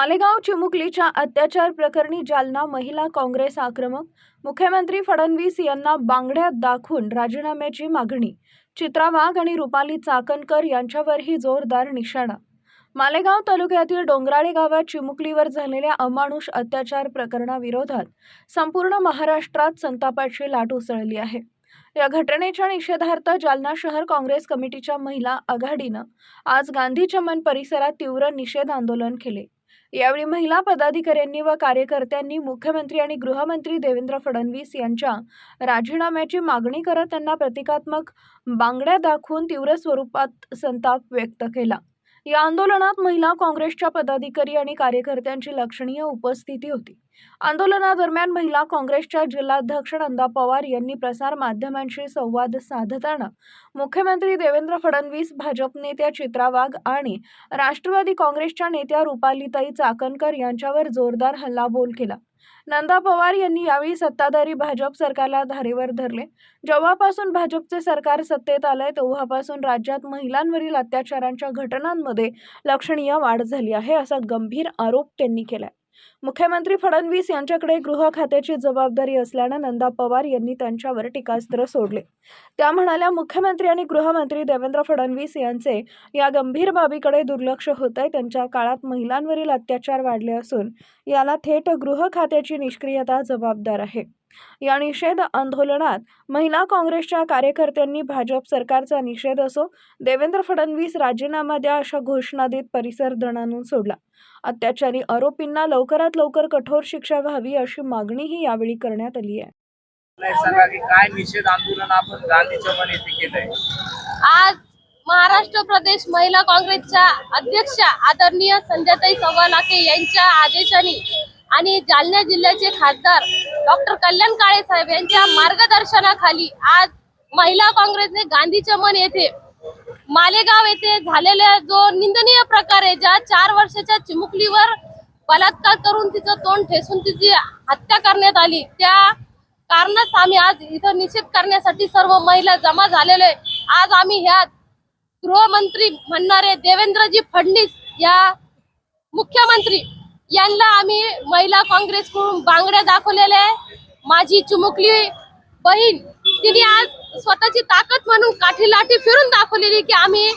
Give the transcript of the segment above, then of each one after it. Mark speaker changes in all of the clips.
Speaker 1: मालेगाव चिमुकलीच्या अत्याचार प्रकरणी जालना महिला काँग्रेस आक्रमक. मुख्यमंत्री फडणवीस यांना बांगड्यात दाखवून राजीनाम्याची मागणी. चित्रा वाघ आणि रुपाली चाकणकर यांच्यावरही जोरदार निशाणा. मालेगाव तालुक्यातील डोंगराळे गावात चिमुकलीवर झालेल्या अमानुष अत्याचार प्रकरणाविरोधात संपूर्ण महाराष्ट्रात संतापाची लाट उसळली आहे. या घटनेच्या निषेधार्थ जालना शहर काँग्रेस कमिटीच्या महिला आघाडीनं आज गांधी चमन परिसरात तीव्र निषेध आंदोलन केले. यावेळी महिला पदाधिकाऱ्यांनी व कार्यकर्त्यांनी मुख्यमंत्री आणि गृहमंत्री देवेंद्र फडणवीस यांच्या राजीनाम्याची मागणी करत त्यांना प्रतिकात्मक बांगड्या दाखवून तीव्र स्वरूपात संताप व्यक्त केला. या आंदोलनात महिला काँग्रेसच्या पदाधिकारी आणि कार्यकर्त्यांची लक्षणीय उपस्थिती होती. आंदोलनादरम्यान महिला काँग्रेसच्या जिल्हाध्यक्ष नंदा पवार यांनी प्रसार माध्यमांशी संवाद साधताना मुख्यमंत्री देवेंद्र फडणवीस भाजप नेत्या चित्रा वाघ आणि राष्ट्रवादी काँग्रेसच्या नेत्या रुपालीताई चाकणकर यांच्यावर जोरदार हल्लाबोल केला. नंदा पवार यांनी यावेळी सत्ताधारी भाजप सरकारला धारेवर धरले. जेव्हापासून भाजपचे सरकार सत्तेत आलंय तेव्हापासून राज्यात महिलांवरील अत्याचारांच्या घटनांमध्ये लक्षणीय वाढ झाली आहे असा गंभीर आरोप त्यांनी केलाय. मुख्यमंत्री फडणवीस यांच्याकडे गृह खात्याची जबाबदारी असल्यानं नंदा पवार यांनी त्यांच्यावर टीकास्त्र सोडले. त्या म्हणाल्या मुख्यमंत्री आणि गृहमंत्री देवेंद्र फडणवीस यांचे या गंभीर बाबीकडे दुर्लक्ष होत आहे त्यांच्या काळात महिलांवरील अत्याचार वाढले असून याला थेट गृह खात्याची निष्क्रियता जबाबदार आहे. या निषेध आंदोलनात महिला काँग्रेसच्या कार्यकर्त्यांनी भाजप सरकारचा निषेध असो देवेंद्र फडणवीस राजीनामा द्या अशा घोषणा देत परिसर दणानून सोडला. अत्याचारी आरोपींना लवकरात लवकर कठोर शिक्षा व्हावी अशी मागणीही यावेळी करण्यात आली आहे.
Speaker 2: सांगा की काय निषेध आंदोलन आपण गांधी चमन येथे केलंय?
Speaker 3: आज महाराष्ट्र प्रदेश महिला काँग्रेसच्या अध्यक्षा आदरणीय संध्याताई सव्वालाके यांच्या आदेशाने आणि जालना जिल्ह्याचे खासदार डॉक्टर कल्याण काळे साहेब यांच्या मार्गदर्शनाखाली आज महिला काँग्रेसने गांधी चमन येथे मालेगाव येथे झालेल्या जो निंदनीय प्रकार आहे ज्या चार वर्षाच्या चिमुकलीवर बलात्कार करून तिचं तोंड ठेसून तिची हत्या करण्यात आली त्या कारणास आम्ही आज इथं निषेध करण्यासाठी सर्व महिला जमा झालेलो आहे. आज आम्ही ह्या गृहमंत्री म्हणणारे देवेंद्रजी फडणवीस या मुख्यमंत्री यांना आम्ही महिला काँग्रेसकडून बांगड्या दाखवलेल्या आहे. माझी चिमुकली बहीण तिने आज स्वतःची ताकद म्हणून काठी लाठी फिरून दाखवलेली की आम्ही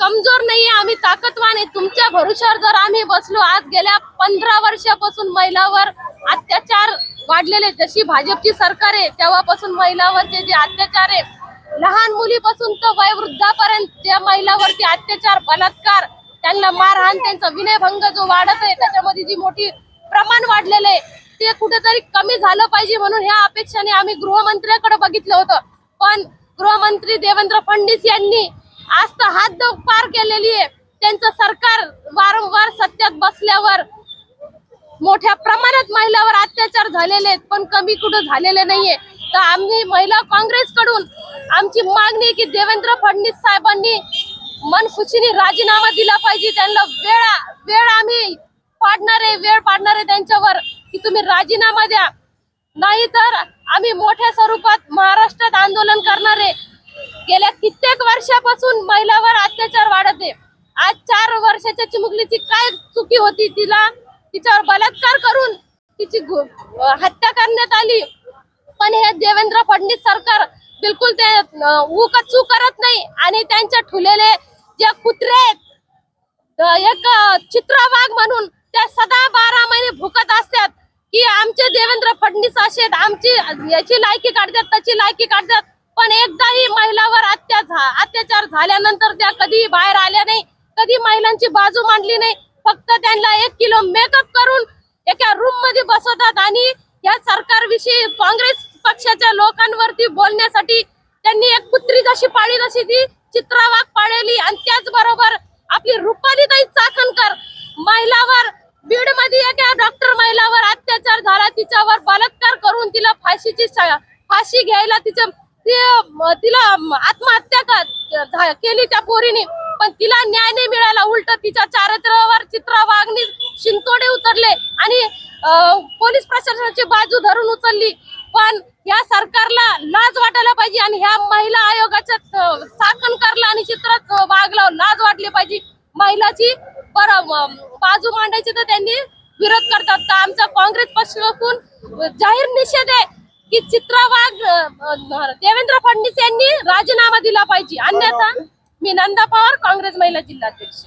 Speaker 3: कमजोर नाही आम्ही ताकदवान आहे. तुमच्या भरोशावर जर आम्ही बसलो आज गेल्या पंधरा वर्षापासून महिलावर अत्याचार वाढलेले जशी भाजपची सरकार आहे तेव्हापासून महिलावरचे जे अत्याचार आहे लहान मुलीपासून तर वयोवृद्धापर्यंत त्या महिलावरती अत्याचार बलात्कार त्यांना मारहाण त्यांचा विनयभंग जो वाढत आहे त्याच्यामध्ये जी मोठी प्रमाण वाढलेलं आहे ते कुठेतरी कमी झालं पाहिजे म्हणून ह्या अपेक्षाने आम्ही गृहमंत्र्याकडे बघितलं होतं. पण गृहमंत्री देवेंद्र फडणवीस यांनी आज तर हात पार केलेली आहे. त्यांचं सरकार वारंवार सत्यात बसल्यावर मोठ्या प्रमाणात महिलावर अत्याचार झालेले आहेत पण कमी कुठं झालेले नाहीये. तर आम्ही महिला काँग्रेसकडून आमची मागणी की देवेंद्र फडणवीस साहेबांनी मन खुशीने राजीनामा दिला पाहिजे. त्यांना वेळ वेळ आम्ही पाडणार आहे वेळ पाडणार आहे त्यांच्यावर. की तुम्ही राजीनामा द्या. नाही तर आम्ही मोठ्या स्वरूपात महाराष्ट्रात आंदोलन करणार आहे. गेल्या कित्येक वर्षापासून महिलावर अत्याचार वाढत आहे. आज चार वर्षाच्या चिमुकलीची काय चुकी होती तिला तिच्यावर बलात्कार करून तिची गु- हत्या करण्यात आली. पण हे देवेंद्र फडणवीस सरकार बिलकुल ते उकचू करत नाही. आणि त्यांच्या ठुलेले जे कुत्रे आहेत एक चित्र वाघ म्हणून त्या सदा बारा महिने भुकत असतात की आमचे देवेंद्र फडणवीस असे आहेत, आमची याची लायकी काढतात त्याची लायकी काढतात. पण एकदाही महिलावर अत्याचार अत्याचार झाल्यानंतर त्या कधी बाहेर आल्या नाही. कधी महिलांची बाजू मांडली नाही. फक्त त्यांना एक किलो मेकअप करून एका रूममध्ये बसवतात. आणि या सरकारविषयी काँग्रेस पक्षाच्या लोकांवरती बोलण्यासाठी त्यांनी एक कुत्री जशी पाळी तशी ती चित्रावाग पाळली आणि त्याचबरोबर आपली रुपालीताई चाकणकर महिलावर बीडमध्ये एका डॉक्टर महिलावर अत्याचार झाला. तिच्यावर बलात्कार करून तिला फाशीची फाशी घ्यायला तिचं ती तिला आत्महत्या केली त्या पोरीने. पण तिला न्याय नाही मिळाला. उलट तिच्या चारित्र्यावर चित्रावाघणी शिंतोडे उतरले आणि पोलीस प्रशासनाची बाजू धरून उचलली. पण या सरकारला लाज वाटायला पाहिजे आणि ह्या महिला आयोगाच्या अं, आणि चित्रात वाघला लाज वाटली पाहिजे. महिलाची पर बाजू मांडायची तर त्यांनी विरोध करतात. तर आमचा काँग्रेस पक्षाकडून जाहीर निषेध आहे की चित्रा वाघ देवेंद्र फडणवीस यांनी राजीनामा दिला पाहिजे. अन्यथा मी नंदा पवार काँग्रेस महिला जिल्हाध्यक्ष.